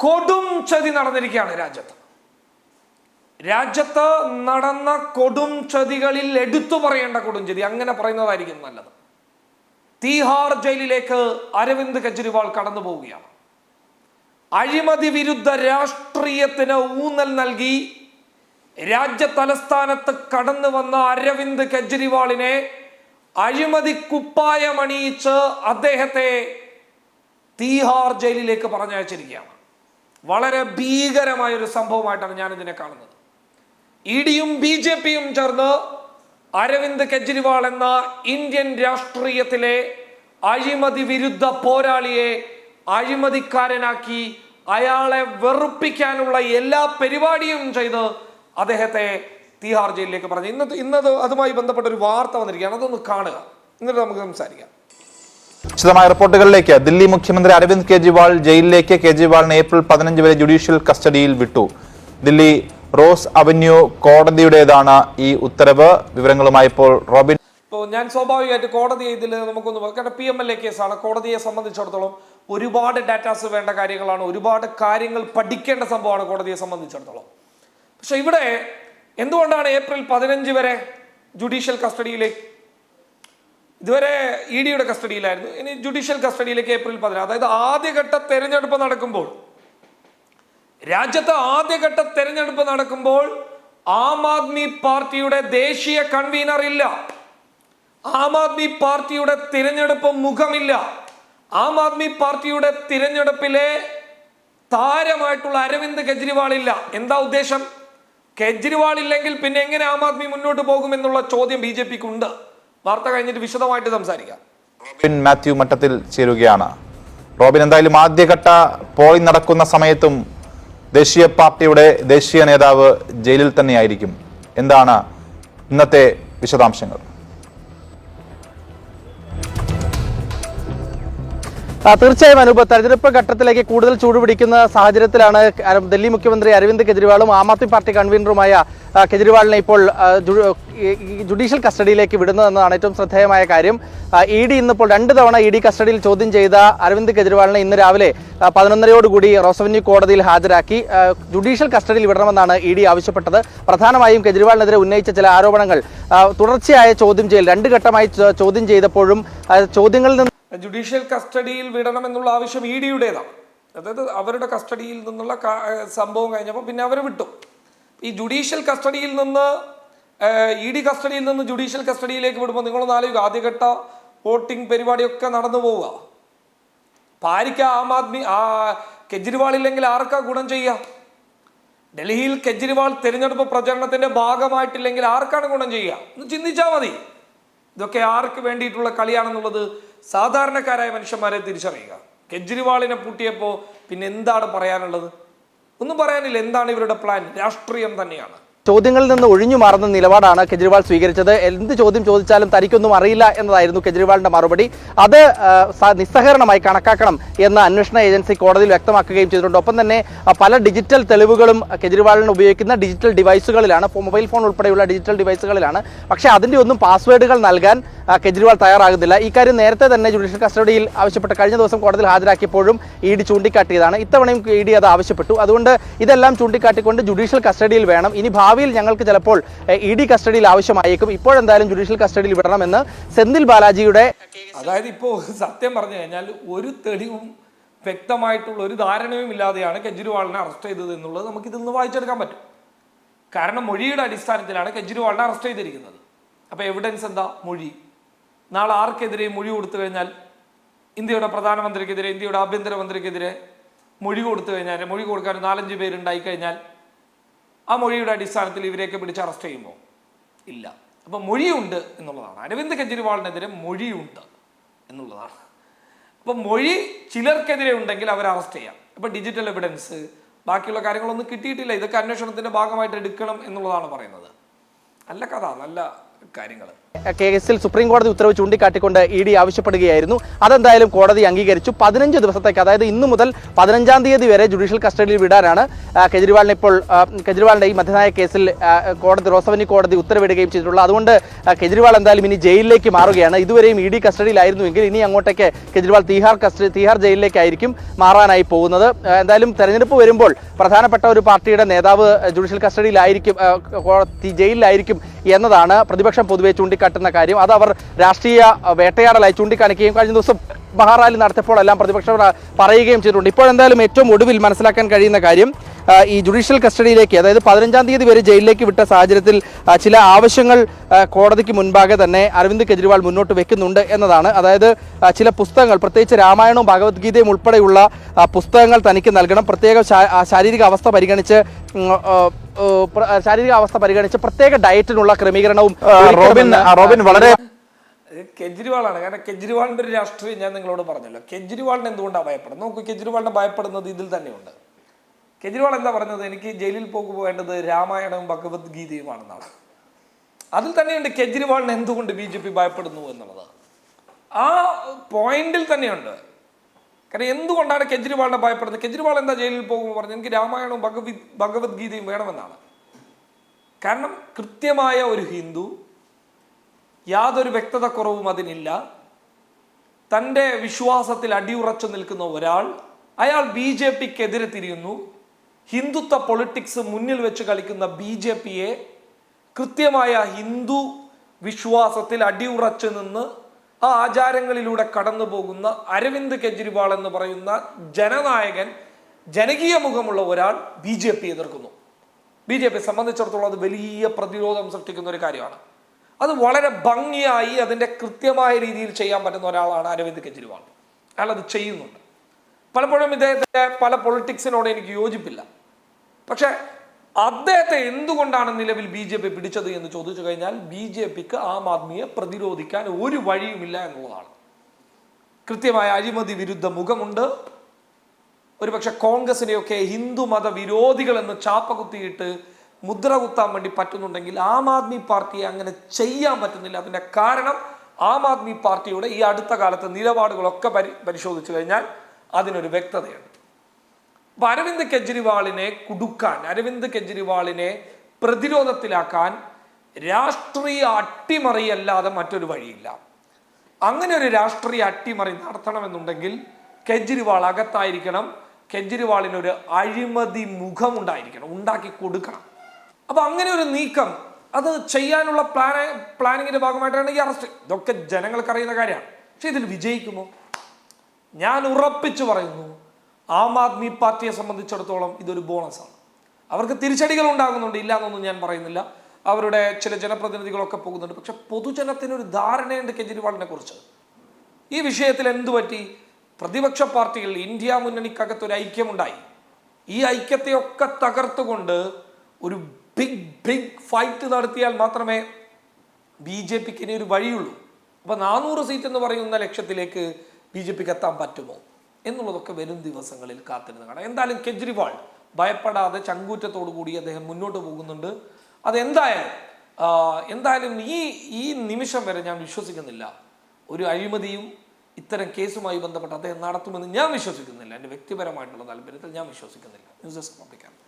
കൊടും ചതി നടന്നിരിക്കുകയാണ് രാജ്യത്ത്. രാജ്യത്ത് നടന്ന കൊടും ചതികളിൽ എടുത്തു പറയേണ്ട കൊടും ചതി അങ്ങനെ പറയുന്നതായിരിക്കും നല്ലത്. തീഹാർ ജയിലിലേക്ക് അരവിന്ദ് കെജ്രിവാൾ കടന്നു പോവുകയാണ്. അഴിമതി വിരുദ്ധ രാഷ്ട്രീയത്തിന് ഊന്നൽ നൽകി രാജ്യ തലസ്ഥാനത്ത് കടന്നു വന്ന അരവിന്ദ് കെജ്രിവാളിനെ അഴിമതി കുപ്പായമണിയിച്ച് അദ്ദേഹത്തെ തീഹാർ ജയിലിലേക്ക് പറഞ്ഞയച്ചിരിക്കുകയാണ്. വളരെ ഭീകരമായ ഒരു സംഭവമായിട്ടാണ് ഞാൻ ഇതിനെ കാണുന്നത്. ഇ ഡിയും ബി ജെ പിയും ചേർന്ന് അരവിന്ദ് കെജ്രിവാൾ എന്ന ഇന്ത്യൻ രാഷ്ട്രീയത്തിലെ അഴിമതി വിരുദ്ധ പോരാളിയെ അഴിമതിക്കാരനാക്കി അയാളെ വെറുപ്പിക്കാനുള്ള എല്ലാ പരിപാടിയും ചെയ്ത് അദ്ദേഹത്തെ തിഹാർ ജയിലിലേക്ക് പറഞ്ഞു. ഇന്നത്തെ ഇന്നത് അതുമായി ബന്ധപ്പെട്ട ഒരു വാർത്ത വന്നിരിക്കുകയാണ്. അതൊന്ന് കാണുക. എന്നിട്ട് നമുക്ക് സംസാരിക്കാം. വിശദമായ റിപ്പോർട്ടുകളിലേക്ക്. ദില്ലി മുഖ്യമന്ത്രി അരവിന്ദ് കെജ്രിവാൾ ജയിലിലേക്ക്. കെജ്രിവാളിനെ ഏപ്രിൽ പതിനഞ്ച് വരെ ജുഡീഷ്യൽ കസ്റ്റഡിയിൽ വിട്ടു. ദില്ലി റോസ് അവന്യൂ കോടതിയുടേതാണ് ഈ ഉത്തരവ്. വിവരങ്ങളുമായി ഇപ്പോൾ റോബിൻ. ഇപ്പോൾ ഞാൻ സ്വാഭാവികമായിട്ട് കോടതി ഇതിൽ നമുക്കൊന്ന്. കാരണം പി എം എൽ എ കേസാണ് കോടതിയെ സംബന്ധിച്ചിടത്തോളം ഒരുപാട് ഡാറ്റാസ് വേണ്ട കാര്യങ്ങളാണ്. ഒരുപാട് കാര്യങ്ങൾ പഠിക്കേണ്ട സംഭവമാണ് കോടതിയെ സംബന്ധിച്ചിടത്തോളം. പക്ഷെ ഇവിടെ എന്തുകൊണ്ടാണ് ഏപ്രിൽ പതിനഞ്ച് വരെ ജുഡീഷ്യൽ കസ്റ്റഡിയിലേക്ക് ഇതുവരെ ഇ ഡിയുടെ കസ്റ്റഡിയിലായിരുന്നു. ഇനി ജുഡീഷ്യൽ കസ്റ്റഡിയിലേക്ക് ഏപ്രിൽ പതിനാറ്. അതായത് ആദ്യഘട്ട തെരഞ്ഞെടുപ്പ് നടക്കുമ്പോൾ രാജ്യത്ത് ആദ്യഘട്ട തെരഞ്ഞെടുപ്പ് നടക്കുമ്പോൾ ആം ആദ്മി പാർട്ടിയുടെ ദേശീയ കൺവീനർ ഇല്ല. ആം ആദ്മി പാർട്ടിയുടെ തിരഞ്ഞെടുപ്പ് മുഖമില്ല. ആം ആദ്മി പാർട്ടിയുടെ തിരഞ്ഞെടുപ്പിലെ താരമായിട്ടുള്ള അരവിന്ദ് കെജ്രിവാൾ ഇല്ല. എന്താ ഉദ്ദേശം? കെജ്രിവാൾ ഇല്ലെങ്കിൽ പിന്നെ എങ്ങനെ ആം ആദ്മി മുന്നോട്ട് പോകുമെന്നുള്ള ചോദ്യം ബി ജെ പിക്ക് ഉണ്ട് വാർത്ത കഴിഞ്ഞിട്ട് വിശദമായിട്ട് സംസാരിക്കാം. റോബിൻ മാത്യു മട്ടത്തിൽ ചേരുകയാണ്. റോബിൻ എന്തായാലും ആദ്യഘട്ട പോളിംഗ് നടക്കുന്ന സമയത്തും ദേശീയ പാർട്ടിയുടെ ദേശീയ നേതാവ് ജയിലിൽ തന്നെയായിരിക്കും. എന്താണ് ഇന്നത്തെ വിശദാംശങ്ങൾ? തീർച്ചയായും അനൂപ് തെരഞ്ഞെടുപ്പ് ഘട്ടത്തിലേക്ക് കൂടുതൽ ചൂടുപിടിക്കുന്ന സാഹചര്യത്തിലാണ് ഡൽഹി മുഖ്യമന്ത്രി അരവിന്ദ് കെജ്രിവാളും ആം ആദ്മി പാർട്ടി കൺവീനറുമായ കെജ്രിവാളിനെ ഇപ്പോൾ ജുഡീഷ്യൽ കസ്റ്റഡിയിലേക്ക് വിടുന്നതെന്നതാണ് ഏറ്റവും ശ്രദ്ധേയമായ കാര്യം. ഇ ഡി ഇന്നിപ്പോൾ രണ്ട് തവണ ഇ ഡി കസ്റ്റഡിയിൽ ചോദ്യം ചെയ്ത അരവിന്ദ് കെജ്രിവാളിനെ ഇന്ന് രാവിലെ പതിനൊന്നരയോടുകൂടി റോസവന്യൂ കോടതിയിൽ ഹാജരാക്കി. ജുഡീഷ്യൽ കസ്റ്റഡിയിൽ വിടണമെന്നാണ് ഇ ഡി ആവശ്യപ്പെട്ടത്. പ്രധാനമായും കെജ്രിവാളിനെതിരെ ഉന്നയിച്ച ചില ആരോപണങ്ങൾ തുടർച്ചയായ ചോദ്യം ചെയ്യൽ രണ്ട് ഘട്ടമായി ചോദ്യം ചെയ്തപ്പോഴും ചോദ്യങ്ങളിൽ നിന്ന് ജുഡീഷ്യൽ കസ്റ്റഡിയിൽ വിടണമെന്നുള്ള ആവശ്യം ഇ ഡിയുടേതാണ്. അതായത് അവരുടെ കസ്റ്റഡിയിൽ നിന്നുള്ള സംഭവം കഴിഞ്ഞപ്പോൾ പിന്നെ അവർ വിട്ടു. ഈ ജുഡീഷ്യൽ കസ്റ്റഡിയിൽ നിന്ന് ഇ ഡി കസ്റ്റഡിയിൽ നിന്ന് ജുഡീഷ്യൽ കസ്റ്റഡിയിലേക്ക് വിടുമ്പോൾ നിങ്ങളൊന്ന് ആലോചിക്കുക. ആദ്യഘട്ട വോട്ടിംഗ് പരിപാടിയൊക്കെ നടന്നു പോവുക. പാരിക്ക ആം ആദ്മി ഇല്ലെങ്കിൽ ആർക്കാ ഗുണം ചെയ്യുക? ഡൽഹിയിൽ കെജ്രിവാൾ തിരഞ്ഞെടുപ്പ് പ്രചരണത്തിന്റെ ഭാഗമായിട്ടില്ലെങ്കിൽ ആർക്കാണ് ഗുണം ചെയ്യുക? ഒന്ന് ചിന്തിച്ചാൽ മതി. ഇതൊക്കെ ആർക്ക് വേണ്ടിയിട്ടുള്ള കളിയാണെന്നുള്ളത് സാധാരണക്കാരായ മനുഷ്യന്മാരെ തിരിച്ചറിയുക. കെജ്രിവാളിനെ പൂട്ടിയപ്പോൾ പിന്നെ എന്താണ് പറയാനുള്ളത്? ഒന്നും പറയാനില്ല. എന്താണ് ഇവരുടെ പ്ലാൻ രാഷ്ട്രീയം തന്നെയാണ്. ചോദ്യങ്ങളിൽ നിന്ന് ഒഴിഞ്ഞു മാറുന്ന നിലപാടാണ് കെജ്രിവാൾ സ്വീകരിച്ചത്. എന്ത് ചോദ്യം ചോദിച്ചാലും തനിക്കൊന്നും അറിയില്ല എന്നതായിരുന്നു കെജ്രിവാളിന്റെ മറുപടി. അത് നിസ്സഹകരണമായി കണക്കാക്കണം എന്ന് അന്വേഷണ ഏജൻസി കോടതിയിൽ വ്യക്തമാക്കുകയും ചെയ്തിട്ടുണ്ട്. ഒപ്പം തന്നെ പല ഡിജിറ്റൽ തെളിവുകളും കെജ്രിവാളിന് ഉപയോഗിക്കുന്ന ഡിജിറ്റൽ ഡിവൈസുകളിലാണ് മൊബൈൽ ഫോൺ ഉൾപ്പെടെയുള്ള ഡിജിറ്റൽ ഡിവൈസുകളിലാണ്. പക്ഷേ അതിന്റെ ഒന്നും പാസ്വേഡുകൾ നൽകാൻ കെജ്രിവാൾ തയ്യാറാകുന്നില്ല. കാര്യം നേരത്തെ തന്നെ ജുഡീഷ്യൽ കസ്റ്റഡിയിൽ ആവശ്യപ്പെട്ട് കഴിഞ്ഞ ദിവസം കോടതിയിൽ ഹാജരാക്കിയപ്പോഴും ഇ ഡി ചൂണ്ടിക്കാട്ടിയതാണ്. ഇത്തവണയും ഇ ഡി അത് ആവശ്യപ്പെട്ടു. അതുകൊണ്ട് ഇതെല്ലാം ചൂണ്ടിക്കാട്ടിക്കൊണ്ട് ജുഡീഷ്യൽ കസ്റ്റഡിയിൽ വേണം. ഇനി ഭാവിയിൽ ഞങ്ങൾക്ക് ചിലപ്പോൾ ഇ ഡി കസ്റ്റഡിയിൽ ആവശ്യമായേക്കും. ഇപ്പോഴെന്തായാലും ജുഡീഷ്യൽ കസ്റ്റഡിയിൽ വിടണമെന്ന് സെന്തിൽ ബാലാജിയുടെ അതായത് ഇപ്പോൾ സത്യം പറഞ്ഞു കഴിഞ്ഞാൽ ഒരു തെളിവും വ്യക്തമായിട്ടുള്ള ഒരു ധാരണയും ഇല്ലാതെയാണ് കെജ്രിവാളിനെ അറസ്റ്റ് ചെയ്തത് എന്നുള്ളത് നമുക്ക് ഇതിൽ നിന്ന് വായിച്ചെടുക്കാൻ പറ്റും. കാരണം മൊഴിയുടെ അടിസ്ഥാനത്തിലാണ് കെജ്രിവാളിനെ അറസ്റ്റ് ചെയ്തിരിക്കുന്നത്. അപ്പോൾ എവിഡൻസ് എന്താ? മൊഴി. നാളെ ആർക്കെതിരെ മൊഴി കൊടുത്തു കഴിഞ്ഞാൽ ഇന്ത്യയുടെ പ്രധാനമന്ത്രിക്കെതിരെ ഇന്ത്യയുടെ ആഭ്യന്തരമന്ത്രിക്കെതിരെ മൊഴി കൊടുത്തു കഴിഞ്ഞാൽ മൊഴി കൊടുക്കാൻ നാലഞ്ച് പേരുണ്ടായി കഴിഞ്ഞാൽ ആ മൊഴിയുടെ അടിസ്ഥാനത്തിൽ ഇവരെയൊക്കെ പിടിച്ച് അറസ്റ്റ് ചെയ്യുമ്പോൾ? ഇല്ല. അപ്പം മൊഴിയുണ്ട് എന്നുള്ളതാണ്. അരവിന്ദ് കെജ്രിവാളിനെതിരെ മൊഴിയുണ്ട് എന്നുള്ളതാണ്. അപ്പം മൊഴി ചിലർക്കെതിരെ ഉണ്ടെങ്കിൽ അവരെ അറസ്റ്റ് ചെയ്യാം. ഇപ്പം ഡിജിറ്റൽ എവിഡൻസ് ബാക്കിയുള്ള കാര്യങ്ങളൊന്നും കിട്ടിയിട്ടില്ല. ഇതൊക്കെ അന്വേഷണത്തിന്റെ ഭാഗമായിട്ട് എടുക്കണം എന്നുള്ളതാണ് പറയുന്നത്. നല്ല കഥ നല്ല കാര്യങ്ങൾ കേസിൽ സുപ്രീം കോടതി ഉത്തരവ് ചൂണ്ടിക്കാട്ടിക്കൊണ്ട് ഇ ഡി ആവശ്യപ്പെടുകയായിരുന്നു. അതെന്തായാലും കോടതി അംഗീകരിച്ചു. പതിനഞ്ച് ദിവസത്തേക്ക് അതായത് ഇന്ന് മുതൽ പതിനഞ്ചാം തീയതി വരെ ജുഡീഷ്യൽ കസ്റ്റഡിയിൽ വിടാനാണ് കെജ്രിവാളിനെ ഇപ്പോൾ കെജ്രിവാളിന്റെ ഈ മധ്യനായ കേസിൽ കോടതി റോസവനി കോടതി ഉത്തരവിടുകയും ചെയ്തിട്ടുള്ളത്. അതുകൊണ്ട് കെജ്രിവാൾ എന്തായാലും ഇനി ജയിലിലേക്ക് മാറുകയാണ്. ഇതുവരെയും ഇ ഡി കസ്റ്റഡിയിലായിരുന്നുവെങ്കിൽ ഇനി അങ്ങോട്ടേക്ക് കെജ്രിവാൾ തീഹാർ കസ്റ്റഡി തീഹാർ ജയിലിലേക്കായിരിക്കും മാറാനായി പോകുന്നത്. എന്തായാലും തെരഞ്ഞെടുപ്പ് വരുമ്പോൾ പ്രധാനപ്പെട്ട ഒരു പാർട്ടിയുടെ നേതാവ് ജുഡീഷ്യൽ കസ്റ്റഡിയിലായിരിക്കും ജയിലിലായിരിക്കും എന്നതാണ്. പ്രതിപക്ഷം പൊതുവെ ചൂണ്ടിക്കാട്ടുന്ന കാര്യം. അത് അവർ രാഷ്ട്രീയ വേട്ടയാടലായി ചൂണ്ടിക്കാണിക്കുകയും കഴിഞ്ഞ ദിവസം മഹാറാലി നടത്തിയപ്പോഴെല്ലാം പ്രതിപക്ഷം പറയുകയും ചെയ്തിട്ടുണ്ട്. ഇപ്പോഴെന്തായാലും ഏറ്റവും ഒടുവിൽ മനസ്സിലാക്കാൻ കഴിയുന്ന കാര്യം ഈ ജുഡീഷ്യൽ കസ്റ്റഡിയിലേക്ക് അതായത് പതിനഞ്ചാം തീയതി വരെ ജയിലിലേക്ക് വിട്ട സാഹചര്യത്തിൽ ചില ആവശ്യങ്ങൾ കോടതിക്ക് മുൻപാകെ തന്നെ അരവിന്ദ് കെജ്രിവാൾ മുന്നോട്ട് വെക്കുന്നുണ്ട് എന്നതാണ്. അതായത് ചില പുസ്തകങ്ങൾ പ്രത്യേകിച്ച് രാമായണവും ഭഗവത്ഗീതയും ഉൾപ്പെടെയുള്ള പുസ്തകങ്ങൾ തനിക്ക് നൽകണം. പ്രത്യേക ശാരീരിക അവസ്ഥ പരിഗണിച്ച് ശാരീരിക അവസ്ഥ പരിഗണിച്ച് പ്രത്യേക ഡയറ്റിനുള്ള ക്രമീകരണവും റോബിൻ റോബിൻ വളരെ കെജ്രിവാളാണ്. കാരണം കെജ്രിവാളിന്റെ ഒരു രാഷ്ട്രീയം ഞാൻ നിങ്ങളോട് പറഞ്ഞല്ലോ. കെജ്രിവാളിന് എന്തുകൊണ്ടാണ് ഭയപ്പെടുന്നത്? നോക്കൂ കെജ്രിവാളിനെ ഭയപ്പെടുന്നത് ഇതിൽ തന്നെയുണ്ട്. കെജ്രിവാൾ എന്താ പറഞ്ഞത്? എനിക്ക് ജയിലിൽ പോകു വേണ്ടത് രാമായണവും ഭഗവത്ഗീതയുമാണെന്നാണ്. അതിൽ തന്നെയുണ്ട് കെജ്രിവാളിന് എന്തുകൊണ്ട് ബി ജെ പി ഭയപ്പെടുന്നു എന്നുള്ളത്. ആ പോയിന്റിൽ തന്നെയുണ്ട്. കാരണം എന്തുകൊണ്ടാണ് കെജ്രിവാളിനെ ഭയപ്പെടുന്നത്? കെജ്രിവാൾ എന്താ ജയിലിൽ പോകുമ്പോൾ പറഞ്ഞത്? എനിക്ക് രാമായണവും ഭഗവത് ഭഗവത്ഗീതയും വേണമെന്നാണ്. കാരണം കൃത്യമായ ഒരു ഹിന്ദു യാതൊരു വ്യക്തത കുറവും അതിനില്ല. തന്റെ വിശ്വാസത്തിൽ അടിയുറച്ചു നിൽക്കുന്ന ഒരാൾ അയാൾ ബി ജെ പിക്കെതിരെ തിരിയുന്നു. ഹിന്ദുത്വ പൊളിറ്റിക്സ് മുന്നിൽ വെച്ച് കളിക്കുന്ന ബി ജെ പിയെ കൃത്യമായ ഹിന്ദു വിശ്വാസത്തിൽ അടിയുറച്ചു നിന്ന് ആ ആചാരങ്ങളിലൂടെ കടന്നു പോകുന്ന അരവിന്ദ് കെജ്രിവാൾ എന്ന് പറയുന്ന ജനനായകൻ ജനകീയ മുഖമുള്ള ഒരാൾ ബി ജെ പി എതിർക്കുന്നു. ബി ജെ പി സംബന്ധിച്ചിടത്തോളം അത് വലിയ പ്രതിരോധം സൃഷ്ടിക്കുന്ന ഒരു കാര്യമാണ്. അത് വളരെ ഭംഗിയായി അതിന്റെ കൃത്യമായ രീതിയിൽ ചെയ്യാൻ പറ്റുന്ന ഒരാളാണ് അരവിന്ദ് കെജ്രിവാൾ. അയാൾ അത് ചെയ്യുന്നുണ്ട്. പലപ്പോഴും ഇദ്ദേഹത്തിന്റെ പല പൊളിറ്റിക്സിനോട് എനിക്ക് യോജിപ്പില്ല. പക്ഷേ അദ്ദേഹത്തെ എന്തുകൊണ്ടാണ് നിലവിൽ ബി ജെ പി പിടിച്ചത് എന്ന് ചോദിച്ചു കഴിഞ്ഞാൽ ബി ജെ പിക്ക് ആം ആദ്മിയെ പ്രതിരോധിക്കാൻ ഒരു വഴിയുമില്ല എന്നുള്ളതാണ്. കൃത്യമായ അഴിമതി വിരുദ്ധ മുഖമുണ്ട്. ഒരുപക്ഷെ കോൺഗ്രസിനെയൊക്കെ ഹിന്ദു മത വിരോധികൾ എന്ന് ചാപ്പ കുത്തിയിട്ട് മുദ്ര കുത്താൻ വേണ്ടി പറ്റുന്നുണ്ടെങ്കിൽ ആം ആദ്മി പാർട്ടിയെ അങ്ങനെ ചെയ്യാൻ പറ്റുന്നില്ല. അതിന്റെ കാരണം ആം ആദ്മി പാർട്ടിയുടെ ഈ അടുത്ത കാലത്തെ നിലപാടുകളൊക്കെ പരി പരിശോധിച്ചു കഴിഞ്ഞാൽ അതിനൊരു വ്യക്തതയുണ്ട്. അപ്പം അരവിന്ദ് കെജ്രിവാളിനെ കുടുക്കാൻ അരവിന്ദ് കെജ്രിവാളിനെ പ്രതിരോധത്തിലാക്കാൻ രാഷ്ട്രീയ അട്ടിമറിയല്ലാതെ മറ്റൊരു വഴിയില്ല. അങ്ങനെ ഒരു രാഷ്ട്രീയ അട്ടിമറി നടത്തണമെന്നുണ്ടെങ്കിൽ കെജ്രിവാൾ അകത്തായിരിക്കണം. കെജ്രിവാളിനൊരു അഴിമതി മുഖമുണ്ടായിരിക്കണം. ഉണ്ടാക്കി കൊടുക്കണം. അപ്പൊ അങ്ങനെ ഒരു നീക്കം അത് ചെയ്യാനുള്ള പ്ലാന പ്ലാനിങ്ങിന്റെ ഭാഗമായിട്ടാണ് ഈ അറസ്റ്റ് ഇതൊക്കെ ജനങ്ങൾക്കറിയുന്ന കാര്യമാണ്. പക്ഷെ ഇതിൽ വിജയിക്കുമോ? ഞാൻ ഉറപ്പിച്ചു പറയുന്നു ആം ആദ്മി പാർട്ടിയെ സംബന്ധിച്ചിടത്തോളം ഇതൊരു ബോണസാണ്. അവർക്ക് തിരിച്ചടികൾ ഉണ്ടാകുന്നുണ്ട് ഇല്ല എന്നൊന്നും ഞാൻ പറയുന്നില്ല. അവരുടെ ചില ജനപ്രതിനിധികളൊക്കെ പോകുന്നുണ്ട്. പക്ഷെ പൊതുജനത്തിന് ഒരു ധാരണയുണ്ട് കെജ്രിവാളിനെ കുറിച്ച്. ഈ വിഷയത്തിൽ എന്തു പറ്റി? പ്രതിപക്ഷ പാർട്ടികൾ ഇന്ത്യ മുന്നണിക്കകത്ത് ഒരു ഐക്യമുണ്ടായി. ഈ ഐക്യത്തെയൊക്കെ തകർത്തുകൊണ്ട് ഒരു ബിഗ് ബിഗ് ഫൈറ്റ് നടത്തിയാൽ മാത്രമേ ബി ജെ പിക്ക് ഇനി ഒരു വഴിയുള്ളൂ. അപ്പൊ നാനൂറ് സീറ്റ് എന്ന് പറയുന്ന ലക്ഷ്യത്തിലേക്ക് ബി ജെ പിക്ക് എത്താൻ പറ്റുമോ? എന്നുള്ളതൊക്കെ വരും ദിവസങ്ങളിൽ കാത്തിരുന്ന് കാണാം. എന്തായാലും കെജ്രിവാൾ ഭയപ്പെടാതെ ചങ്കൂറ്റത്തോടു കൂടി അദ്ദേഹം മുന്നോട്ട് പോകുന്നുണ്ട്. അതെന്തായാലും എന്തായാലും ഈ ഈ നിമിഷം വരെ ഞാൻ വിശ്വസിക്കുന്നില്ല. ഒരു അഴിമതിയും ഇത്തരം കേസുമായി ബന്ധപ്പെട്ട് അദ്ദേഹം നടത്തുമെന്ന് ഞാൻ വിശ്വസിക്കുന്നില്ല. എന്റെ വ്യക്തിപരമായിട്ടുള്ള താല്പര്യത്തിൽ ഞാൻ വിശ്വസിക്കുന്നില്ല. News desk പബ്ലിക്കാണ്